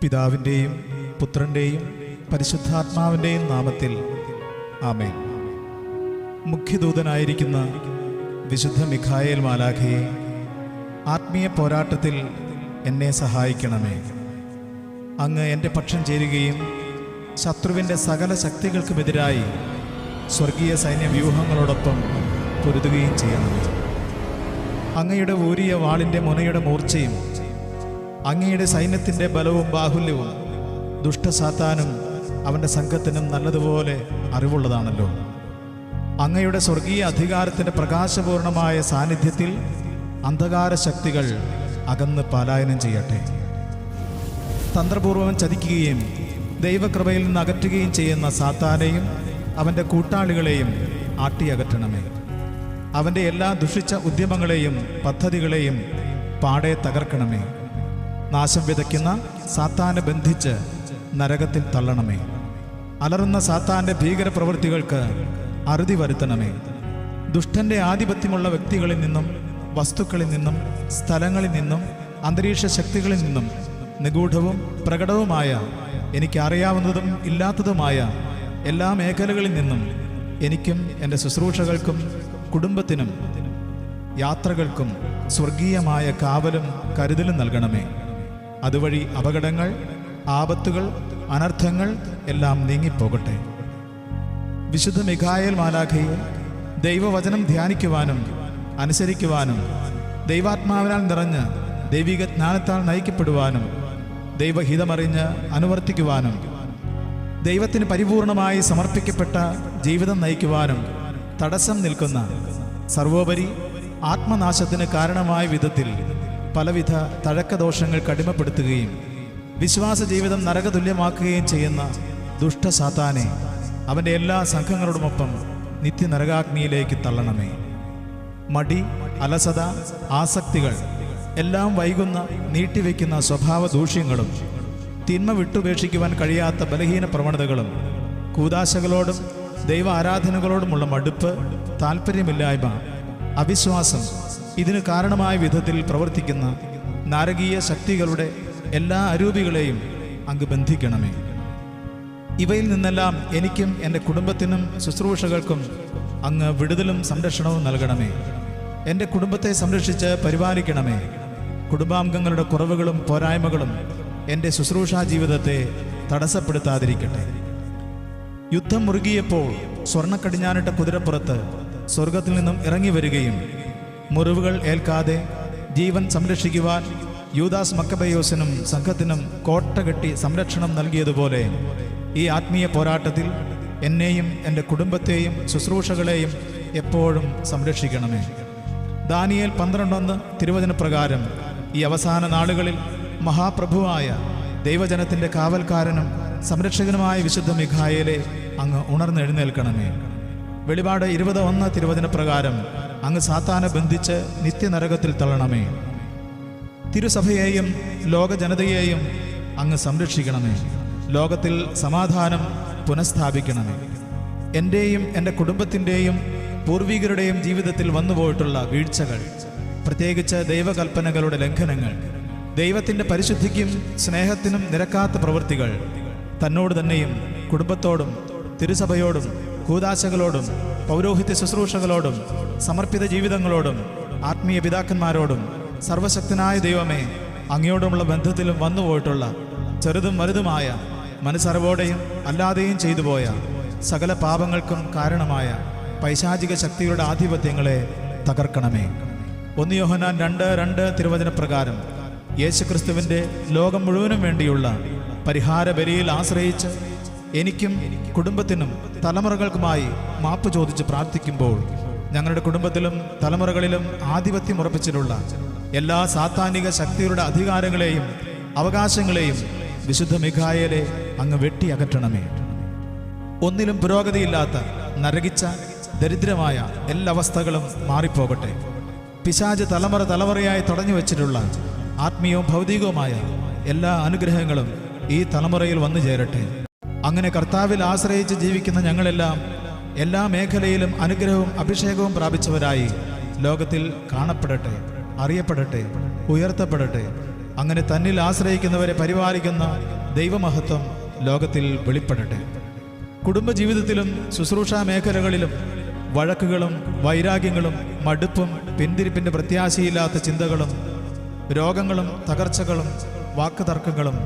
പിതാവിന്റെയും പുത്രന്റെയും പരിശുദ്ധാത്മാവിന്റെയും നാമത്തിൽ. ആമേൻ. മുഖ്യദൂതനായിരിക്കുന്ന വിശുദ്ധ മിഖായേൽ മാലാഖയെ ആത്മീയ പോരാട്ടത്തിൽ എന്നെ സഹായിക്കണമേ. അങ്ങ് എന്റെ പക്ഷം ചേരുകയും ശത്രുവിന്റെ സകല ശക്തികൾക്കുമെതിരായി സ്വർഗീയ സൈന്യ വ്യൂഹങ്ങളോടൊപ്പം പൊരുതുകയും ചെയ്യണമേ. അങ്ങയുടെ ഊരിയ വാളിന്റെ മുനയുടെ മൂർച്ചയും അങ്ങയുടെ സൈന്യത്തിന്റെ ബലവും ബാഹുല്യവും ദുഷ്ടസാത്താനും അവന്റെ സംഘത്തിനും നല്ലതുപോലെ അറിവുള്ളതാണല്ലോ. അങ്ങയുടെ സ്വർഗീയ അധികാരത്തിന്റെ പ്രകാശപൂർണമായ സാന്നിധ്യത്തിൽ അന്ധകാര ശക്തികൾ അകന്ന് പലായനം ചെയ്യട്ടെ. തന്ത്രപൂർവം ചതിക്കുകയും ദൈവകൃപയിൽ നിന്ന് അകറ്റുകയും ചെയ്യുന്ന സാത്താനെയും അവന്റെ കൂട്ടാളികളെയും ആട്ടിയകറ്റണമേ. അവന്റെ എല്ലാ ദുഷിച്ച ഉദ്യമങ്ങളെയും പദ്ധതികളെയും പാടെ തകർക്കണമേ. നാശം വിതയ്ക്കുന്ന സാത്താനെ ബന്ധിച്ച് നരകത്തിൽ തള്ളണമേ. അലറുന്ന സാത്താന്റെ ഭീകരപ്രവൃത്തികൾക്ക് അറുതി വരുത്തണമേ. ദുഷ്ടന്റെ ആധിപത്യമുള്ള വ്യക്തികളിൽ നിന്നും വസ്തുക്കളിൽ നിന്നും സ്ഥലങ്ങളിൽ നിന്നും അന്തരീക്ഷ ശക്തികളിൽ നിന്നും നിഗൂഢവും പ്രകടവുമായ എനിക്ക് അറിയാവുന്നതും ഇല്ലാത്തതുമായ എല്ലാ മേഖലകളിൽ നിന്നും എനിക്കും എന്റെ ശുശ്രൂഷകൾക്കും കുടുംബത്തിനും യാത്രകൾക്കും സ്വർഗീയമായ കാവലും കരുതലും നൽകണമേ. അതുവഴി അപകടങ്ങൾ ആപത്തുകൾ അനർത്ഥങ്ങൾ എല്ലാം നീങ്ങിപ്പോകട്ടെ. വിശുദ്ധ മിഖായൽ മാലാഖയെ ദൈവവചനം ധ്യാനിക്കുവാനും അനുസരിക്കുവാനും ദൈവാത്മാവിനാൽ നിറഞ്ഞ് ദൈവിക ജ്ഞാനത്താൽ നയിക്കപ്പെടുവാനും ദൈവഹിതമറിഞ്ഞ് അനുവർത്തിക്കുവാനും ദൈവത്തിന് പരിപൂർണമായി സമർപ്പിക്കപ്പെട്ട ജീവിതം നയിക്കുവാനും തടസ്സം നിൽക്കുന്ന സർവോപരി ആത്മനാശത്തിന് കാരണമായ വിധത്തിൽ പലവിധ തഴക്കദോഷങ്ങൾ കടിമപ്പെടുത്തുകയും വിശ്വാസ ജീവിതം നരകതുല്യമാക്കുകയും ചെയ്യുന്ന ദുഷ്ടസാത്താനെ അവന്റെ എല്ലാ സംഘങ്ങളോടുമൊപ്പം നിത്യനരകാഗ്നിയിലേക്ക് തള്ളണമേ. മടി അലസത ആസക്തികൾ എല്ലാം വൈകുന്ന നീട്ടിവെക്കുന്ന സ്വഭാവ ദൂഷ്യങ്ങളും തിന്മ വിട്ടുപേക്ഷിക്കുവാൻ കഴിയാത്ത ബലഹീന പ്രവണതകളും കൂതാശകളോടും ദൈവ ആരാധനകളോടുമുള്ള മടുപ്പ് താല്പര്യമില്ലായ്മ അവിശ്വാസം ഇതിന് കാരണമായ വിധത്തിൽ പ്രവർത്തിക്കുന്ന നാരകീയ ശക്തികളുടെ എല്ലാ അരൂപികളെയും അങ്ങ് ബന്ധിക്കണമേ. ഇവയിൽ നിന്നെല്ലാം എനിക്കും എന്റെ കുടുംബത്തിനും ശുശ്രൂഷകൾക്കും അങ്ങ് വിടുതലും സംരക്ഷണവും നൽകണമേ. എന്റെ കുടുംബത്തെ സംരക്ഷിച്ച് പരിപാലിക്കണമേ. കുടുംബാംഗങ്ങളുടെ കുറവുകളും പോരായ്മകളും എന്റെ ശുശ്രൂഷാ ജീവിതത്തെ തടസ്സപ്പെടുത്താതിരിക്കട്ടെ. യുദ്ധം മുറുകിയപ്പോൾ സ്വർണക്കടിഞ്ഞാനിട്ട കുതിരപ്പുറത്ത് സ്വർഗത്തിൽ നിന്നും ഇറങ്ങി വരികയും മുറിവുകൾ ഏൽക്കാതെ ജീവൻ സംരക്ഷിക്കുവാൻ യൂദാസ് മക്കബയോസിനും സംഘത്തിനും കോട്ട കെട്ടി സംരക്ഷണം നൽകിയതുപോലെ ഈ ആത്മീയ പോരാട്ടത്തിൽ എന്നെയും എന്റെ കുടുംബത്തെയും ശുശ്രൂഷകളെയും എപ്പോഴും സംരക്ഷിക്കണമേ. ദാനിയേൽ പന്ത്രണ്ടൊന്ന് തിരുവചന പ്രകാരം ഈ അവസാന നാളുകളിൽ മഹാപ്രഭുവായ ദൈവജനത്തിന്റെ കാവൽക്കാരനും സംരക്ഷകനുമായ വിശുദ്ധ മിഖായേലെ അങ്ങ് ഉണർന്നെഴുന്നേൽക്കണമേ. വെളിപാട് ഇരുപത് ഒന്ന് തിരുവചന പ്രകാരം അങ്ങ് സാത്താനെ ബന്ധിച്ച് നിത്യനരകത്തിൽ തള്ളണമേ. തിരുസഭയെയും ലോകജനതയെയും അങ്ങ് സംരക്ഷിക്കണമേ. ലോകത്തിൽ സമാധാനം പുനഃസ്ഥാപിക്കണമേ. എന്റെയും എന്റെ കുടുംബത്തിന്റെയും പൂർവികരുടെയും ജീവിതത്തിൽ വന്നുപോയിട്ടുള്ള വീഴ്ചകൾ പ്രത്യേകിച്ച് ദൈവകൽപ്പനകളുടെ ലംഘനങ്ങൾ ദൈവത്തിന്റെ പരിശുദ്ധിക്കും സ്നേഹത്തിനും നിരക്കാത്ത പ്രവൃത്തികൾ തന്നോട് തന്നെയും കുടുംബത്തോടും തിരുസഭയോടും കൂതാശകളോടും പൗരോഹിത്യ ശുശ്രൂഷകളോടും സമർപ്പിത ജീവിതങ്ങളോടും ആത്മീയ പിതാക്കന്മാരോടും സർവശക്തനായ ദൈവമേ അങ്ങയോടുമുള്ള ബന്ധത്തിലും വന്നുപോയിട്ടുള്ള ചെറുതും വലുതുമായ മനസ്സറിവോടെയും അല്ലാതെയും ചെയ്തു പോയ സകല പാപങ്ങൾക്കും കാരണമായ പൈശാചിക ശക്തിയുടെ ആധിപത്യങ്ങളെ തകർക്കണമേ. ഒന്ന് യോഹനാൻ രണ്ട് രണ്ട് തിരുവചനപ്രകാരം യേശുക്രിസ്തുവിന്റെ ലോകം മുഴുവനും വേണ്ടിയുള്ള പരിഹാര ബലിയിൽ ആശ്രയിച്ച് എനിക്കും കുടുംബത്തിനും തലമുറകൾക്കുമായി മാപ്പ് ചോദിച്ച് പ്രാർത്ഥിക്കുമ്പോൾ ഞങ്ങളുടെ കുടുംബത്തിലും തലമുറകളിലും ആധിപത്യം ഉറപ്പിച്ചിട്ടുള്ള എല്ലാ സാത്താനിക ശക്തികളുടെ അധികാരങ്ങളെയും അവകാശങ്ങളെയും വിശുദ്ധ മിഖായലെ അങ്ങ് വെട്ടി അകറ്റണമേ. ഒന്നിലും പുരോഗതിയില്ലാത്ത നരകിച്ച ദരിദ്രമായ എല്ലാ അവസ്ഥകളും മാറിപ്പോകട്ടെ. പിശാജ് തലമുറ തലമുറയായി തടഞ്ഞു വെച്ചിട്ടുള്ള ആത്മീയവും ഭൗതികവുമായ എല്ലാ അനുഗ്രഹങ്ങളും ഈ തലമുറയിൽ വന്നു ചേരട്ടെ. അങ്ങനെ കർത്താവിൽ ആശ്രയിച്ച് ജീവിക്കുന്ന ഞങ്ങളെല്ലാം എല്ലാ മേഖലയിലും അനുഗ്രഹവും അഭിഷേകവും പ്രാപിച്ചവരായി ലോകത്തിൽ കാണപ്പെടട്ടെ അറിയപ്പെടട്ടെ ഉയർത്തപ്പെടട്ടെ. അങ്ങനെ തന്നിൽ ആശ്രയിക്കുന്നവരെ പരിപാലിക്കുന്ന ദൈവമഹത്വം ലോകത്തിൽ വെളിപ്പെടട്ടെ. കുടുംബജീവിതത്തിലും ശുശ്രൂഷാ മേഖലകളിലും വഴക്കുകളും വൈരാഗ്യങ്ങളും മടുപ്പും പിന്തിരിപ്പിന്റെ പ്രത്യാശയില്ലാത്ത ചിന്തകളും രോഗങ്ങളും തകർച്ചകളും വാക്കുതർക്കങ്ങളും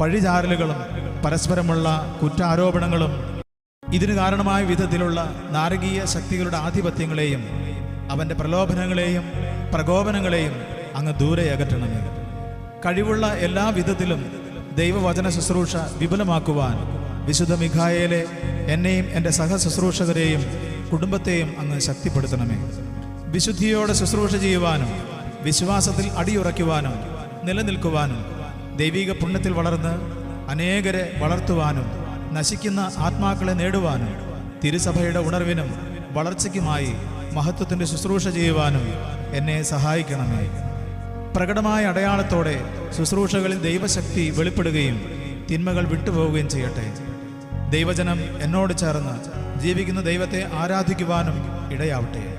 പഴിചാരലുകളും പരസ്പരമുള്ള കുറ്റാരോപണങ്ങളും ഇതിന് കാരണമായ വിധത്തിലുള്ള നാരകീയ ശക്തികളുടെ ആധിപത്യങ്ങളെയും അവന്റെ പ്രലോഭനങ്ങളെയും പ്രകോപനങ്ങളെയും അങ്ങ് ദൂരെ അകറ്റണമേ കഴിവുള്ള എല്ലാ വിധത്തിലും ദൈവവചന ശുശ്രൂഷ വിപുലമാക്കുവാൻ വിശുദ്ധ മിഖായയിലെ എന്നെയും എന്റെ സഹശുശ്രൂഷകരെയും കുടുംബത്തെയും അങ്ങ് ശക്തിപ്പെടുത്തണമേ. വിശുദ്ധിയോടെ ശുശ്രൂഷ ചെയ്യുവാനും വിശ്വാസത്തിൽ അടിയുറയ്ക്കുവാനും നിലനിൽക്കുവാനും ദൈവിക പുണ്യത്തിൽ വളർന്ന് അനേകരെ വളർത്തുവാനും നശിക്കുന്ന ആത്മാക്കളെ നേടുവാനും തിരുസഭയുടെ ഉണർവിനും വളർച്ചയ്ക്കുമായി മഹത്വത്തിന്റെ ശുശ്രൂഷ ചെയ്യുവാനും എന്നെ സഹായിക്കണമേ. പ്രകടമായ അടയാളത്തോടെ ശുശ്രൂഷകളിൽ ദൈവശക്തി വെളിപ്പെടുകയും തിന്മകൾ വിട്ടുപോവുകയും ചെയ്യട്ടെ. ദൈവജനം എന്നോട് ചേർന്ന് ജീവിക്കുന്ന ദൈവത്തെ ആരാധിക്കുവാനും ഇടയാവട്ടെ.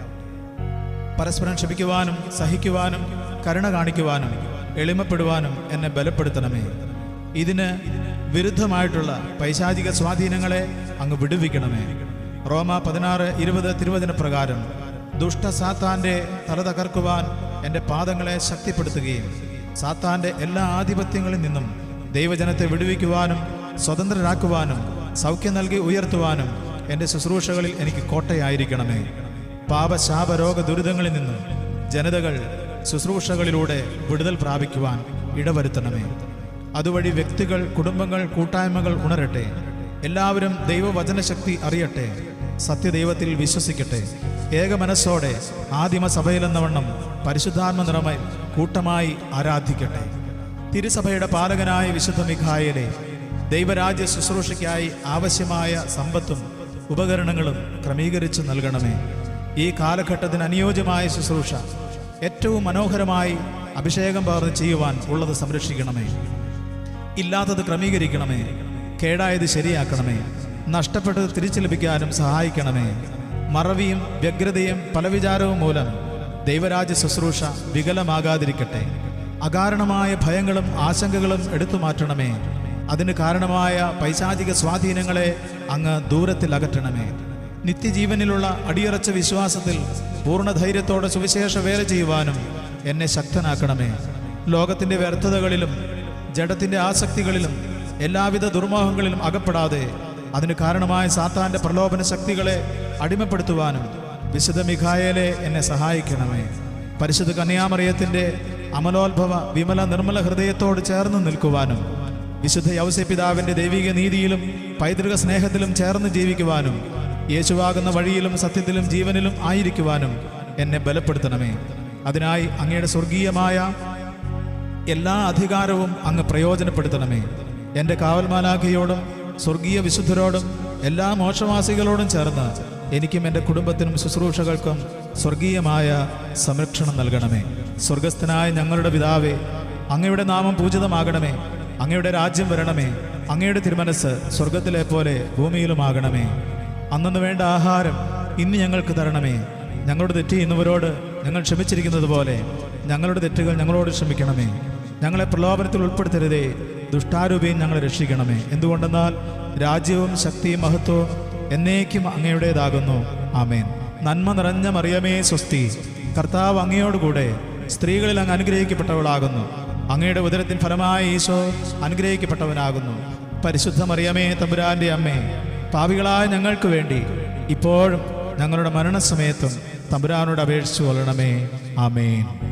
പരസ്പരം ക്ഷമിക്കുവാനും സഹിക്കുവാനും കരുണ കാണിക്കുവാനും എളിമപ്പെടുവാനും എന്നെ ബലപ്പെടുത്തണമേ. ഇതിന് വിരുദ്ധമായിട്ടുള്ള പൈശാചിക സ്വാധീനങ്ങളെ അങ്ങ് വിടുവിക്കണമേ. റോമ പതിനാറ് ഇരുപത് തിരുവചന പ്രകാരം ദുഷ്ട സാത്താന്റെ തല തകർക്കുവാൻ എന്റെ പാദങ്ങളെ ശക്തിപ്പെടുത്തുകയും സാത്താന്റെ എല്ലാ ആധിപത്യങ്ങളിൽ നിന്നും ദൈവജനത്തെ വിടുവിക്കുവാനും സ്വതന്ത്രരാക്കുവാനും സൗഖ്യം നൽകി ഉയർത്തുവാനും എന്റെ ശുശ്രൂഷകളിൽ എനിക്ക് കോട്ടയായിരിക്കണമേ. പാപശാപ രോഗ ദുരിതങ്ങളിൽ നിന്നും ജനതകൾ ശുശ്രൂഷകളിലൂടെ വിടുതൽ പ്രാപിക്കുവാൻ ഇടവരുത്തണമേ. അതുവഴി വ്യക്തികൾ കുടുംബങ്ങൾ കൂട്ടായ്മകൾ ഉണരട്ടെ. എല്ലാവരും ദൈവവചനശക്തി അറിയട്ടെ. സത്യദൈവത്തിൽ വിശ്വസിക്കട്ടെ. ഏക മനസ്സോടെ ആദിമ സഭയിലെന്നവണ്ണം പരിശുദ്ധാത്മ നിറമ കൂട്ടമായി ആരാധിക്കട്ടെ. തിരുസഭയുടെ പാലകനായ വിശുദ്ധ മിഖായലെ ദൈവരാജ്യ ശുശ്രൂഷയ്ക്കായി ആവശ്യമായ സമ്പത്തും ഉപകരണങ്ങളും ക്രമീകരിച്ച് നൽകണമേ. ഈ കാലഘട്ടത്തിന് അനുയോജ്യമായ ശുശ്രൂഷ ഏറ്റവും മനോഹരമായി അഭിഷേകം പകർന്ന് ചെയ്യുവാൻ ഉള്ളത് സംരക്ഷിക്കണമേ. ഇല്ലാത്തത് ക്രമീകരിക്കണമേ. കേടായത് ശരിയാക്കണമേ. നഷ്ടപ്പെട്ടത് തിരിച്ചു ലഭിക്കാനും സഹായിക്കണമേ. മറവിയും വ്യഗ്രതയും പലവിചാരവും മൂലം ദൈവരാജ്യ ശുശ്രൂഷ വികലമാകാതിരിക്കട്ടെ. അകാരണമായ ഭയങ്ങളും ആശങ്കകളും എടുത്തു മാറ്റണമേ. അതിന് കാരണമായ പൈശാചിക സ്വാധീനങ്ങളെ അങ്ങ് ദൂരത്തിൽ അകറ്റണമേ. നിത്യജീവനിലുള്ള അടിയുറച്ച വിശ്വാസത്തിൽ പൂർണ ധൈര്യത്തോടെ സുവിശേഷ വേല ചെയ്യുവാനും എന്നെ ശക്തനാക്കണമേ. ലോകത്തിന്റെ വ്യർത്ഥതകളിലും ജഡത്തിന്റെ ആസക്തികളിലും എല്ലാവിധ ദുർമോഹങ്ങളിലും അകപ്പെടാതെ അതിന് കാരണമായ സാത്താന്റെ പ്രലോഭന ശക്തികളെ അടിമപ്പെടുത്തുവാനും വിശുദ്ധ മിഖായേലെ എന്നെ സഹായിക്കണമേ. പരിശുദ്ധ കന്യാമറിയത്തിന്റെ അമലോത്ഭവ വിമല നിർമ്മല ഹൃദയത്തോട് ചേർന്ന് നിൽക്കുവാനും വിശുദ്ധ യൗസ പിതാവിന്റെ ദൈവിക നീതിയിലും പൈതൃക സ്നേഹത്തിലും ചേർന്ന് ജീവിക്കുവാനും യേശുവാകുന്ന വഴിയിലും സത്യത്തിലും ജീവനിലും ആയിരിക്കുവാനും എന്നെ ബലപ്പെടുത്തണമേ. അതിനായി അങ്ങയുടെ സ്വർഗീയമായ എല്ലാ അധികാരവും അങ്ങ് പ്രയോജനപ്പെടുത്തണമേ. എന്റെ കാവൽമാലാഖയോടും സ്വർഗീയ വിശുദ്ധരോടും എല്ലാ മോക്ഷവാസികളോടും ചേർന്ന് എനിക്കും എന്റെ കുടുംബത്തിനും ശുശ്രൂഷകൾക്കും സ്വർഗീയമായ സംരക്ഷണം നൽകണമേ. സ്വർഗസ്ഥനായ ഞങ്ങളുടെ പിതാവേ അങ്ങയുടെ നാമം പൂജിതമാകണമേ. അങ്ങയുടെ രാജ്യം വരണമേ. അങ്ങയുടെ തിരുമനസ് സ്വർഗത്തിലെ പോലെ ഭൂമിയിലുമാകണമേ. അന്നു വേണ്ട ആഹാരം ഇന്ന് ഞങ്ങൾക്ക് തരണമേ. ഞങ്ങളുടെ തെറ്റ് ഇന്നവരോട് ഞങ്ങൾ ക്ഷമിച്ചിരിക്കുന്നത് പോലെ ഞങ്ങളുടെ തെറ്റുകൾ ഞങ്ങളോട് ക്ഷമിക്കണമേ. ഞങ്ങളെ പ്രലോഭനത്തിൽ ഉൾപ്പെടുത്തരുതേ. ദുഷ്ടാരൂപയും ഞങ്ങളെ രക്ഷിക്കണമേ. എന്തുകൊണ്ടെന്നാൽ രാജ്യവും ശക്തിയും മഹത്വവും എന്നേക്കും അങ്ങയുടേതാകുന്നു. ആമേൻ. നന്മ നിറഞ്ഞ മറിയമേ സ്വസ്തി. കർത്താവ് അങ്ങയോടുകൂടെ സ്ത്രീകളിൽ അങ്ങ് അനുഗ്രഹിക്കപ്പെട്ടവളാകുന്നു. അങ്ങയുടെ ഉദരത്തിൻ ഫലമായ ഈശോ അനുഗ്രഹിക്കപ്പെട്ടവനാകുന്നു. പരിശുദ്ധ മറിയമേ തമ്പുരാന്റെ അമ്മേ പാവികളായ ഞങ്ങൾക്ക് വേണ്ടി ഇപ്പോഴും ഞങ്ങളുടെ മരണസമയത്തും തമ്പുരാനോട് അപേക്ഷിച്ചു കൊള്ളണമേ. ആമേൻ.